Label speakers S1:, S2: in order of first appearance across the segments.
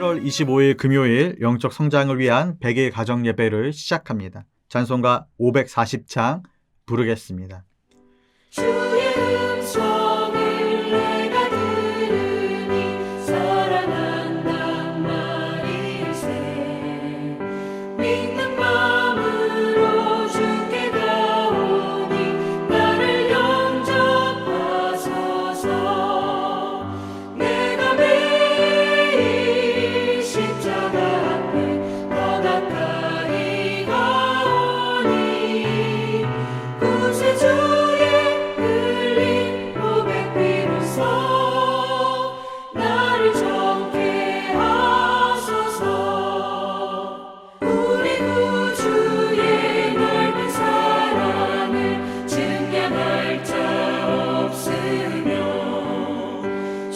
S1: 10월 25일 금요일 영적 성장을 위한 100일 가정 예배를 시작합니다. 찬송가 540창 부르겠습니다.
S2: 주의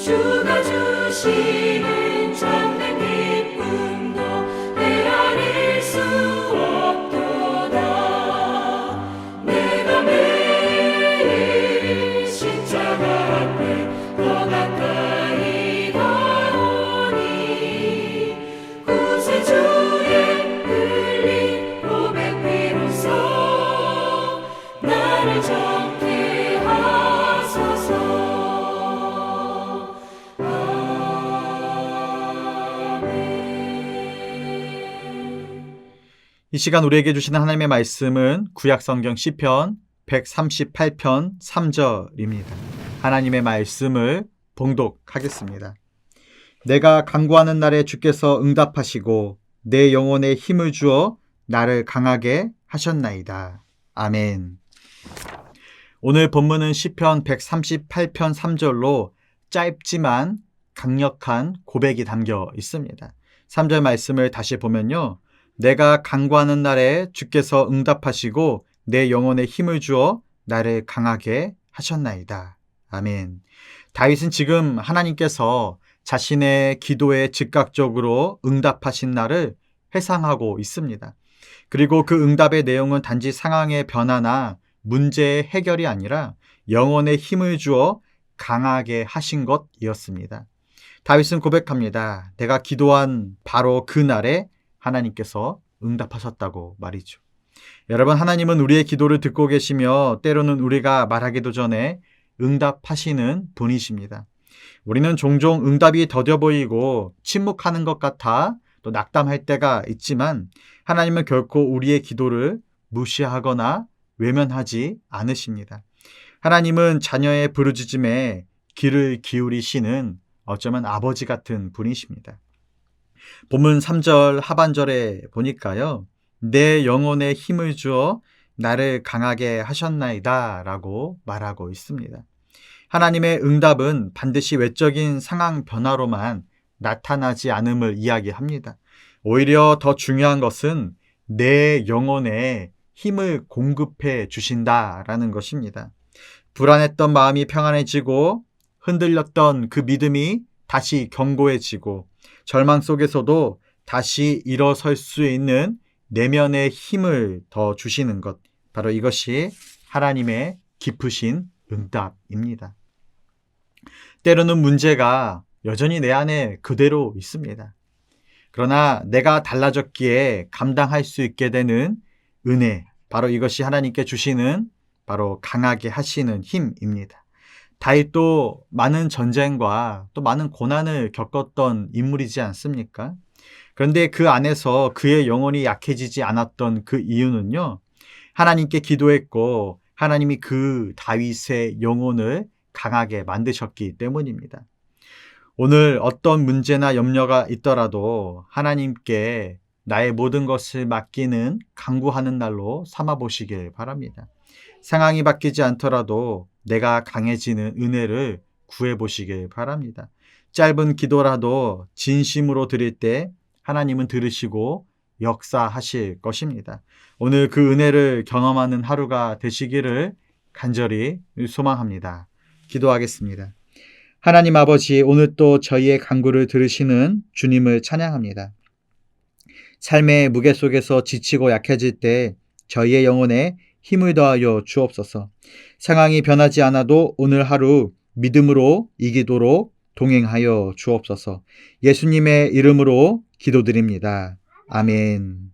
S2: 주가 주시는 참
S1: 이 시간 우리에게 주시는 하나님의 말씀은 구약 성경 시편 138편 3절입니다. 하나님의 말씀을 봉독하겠습니다. 내가 간구하는 날에 주께서 응답하시고 내 영혼에 힘을 주어 나를 강하게 하셨나이다. 아멘. 오늘 본문은 시편 138편 3절로 짧지만 강력한 고백이 담겨 있습니다. 3절 말씀을 다시 보면요. 내가 간구하는 날에 주께서 응답하시고 내 영혼에 힘을 주어 나를 강하게 하셨나이다. 아멘. 다윗은 지금 하나님께서 자신의 기도에 즉각적으로 응답하신 날을 회상하고 있습니다. 그리고 그 응답의 내용은 단지 상황의 변화나 문제의 해결이 아니라 영혼에 힘을 주어 강하게 하신 것이었습니다. 다윗은 고백합니다. 내가 기도한 바로 그 날에 하나님께서 응답하셨다고 말이죠. 여러분, 하나님은 우리의 기도를 듣고 계시며 때로는 우리가 말하기도 전에 응답하시는 분이십니다. 우리는 종종 응답이 더뎌 보이고 침묵하는 것 같아 또 낙담할 때가 있지만 하나님은 결코 우리의 기도를 무시하거나 외면하지 않으십니다. 하나님은 자녀의 부르짖음에 귀를 기울이시는 어쩌면 아버지 같은 분이십니다. 본문 3절 하반절에 보니까요. 내 영혼에 힘을 주어 나를 강하게 하셨나이다 라고 말하고 있습니다. 하나님의 응답은 반드시 외적인 상황 변화로만 나타나지 않음을 이야기합니다. 오히려 더 중요한 것은 내 영혼에 힘을 공급해 주신다라는 것입니다. 불안했던 마음이 평안해지고 흔들렸던 그 믿음이 다시 견고해지고 절망 속에서도 다시 일어설 수 있는 내면의 힘을 더 주시는 것. 바로 이것이 하나님의 깊으신 응답입니다. 때로는 문제가 여전히 내 안에 그대로 있습니다. 그러나 내가 달라졌기에 감당할 수 있게 되는 은혜, 바로 이것이 하나님께 주시는 바로 강하게 하시는 힘입니다. 다윗도 많은 전쟁과 또 많은 고난을 겪었던 인물이지 않습니까? 그런데 그 안에서 그의 영혼이 약해지지 않았던 그 이유는요. 하나님께 기도했고 하나님이 그 다윗의 영혼을 강하게 만드셨기 때문입니다. 오늘 어떤 문제나 염려가 있더라도 하나님께 나의 모든 것을 맡기는 강구하는 날로 삼아 보시길 바랍니다. 상황이 바뀌지 않더라도 내가 강해지는 은혜를 구해 보시길 바랍니다. 짧은 기도라도 진심으로 드릴 때 하나님은 들으시고 역사하실 것입니다. 오늘 그 은혜를 경험하는 하루가 되시기를 간절히 소망합니다. 기도하겠습니다. 하나님 아버지, 오늘 또 저희의 간구를 들으시는 주님을 찬양합니다. 삶의 무게 속에서 지치고 약해질 때 저희의 영혼에 힘을 더하여 주옵소서. 상황이 변하지 않아도 오늘 하루 믿음으로 이기도록 동행하여 주옵소서. 예수님의 이름으로 기도드립니다. 아멘.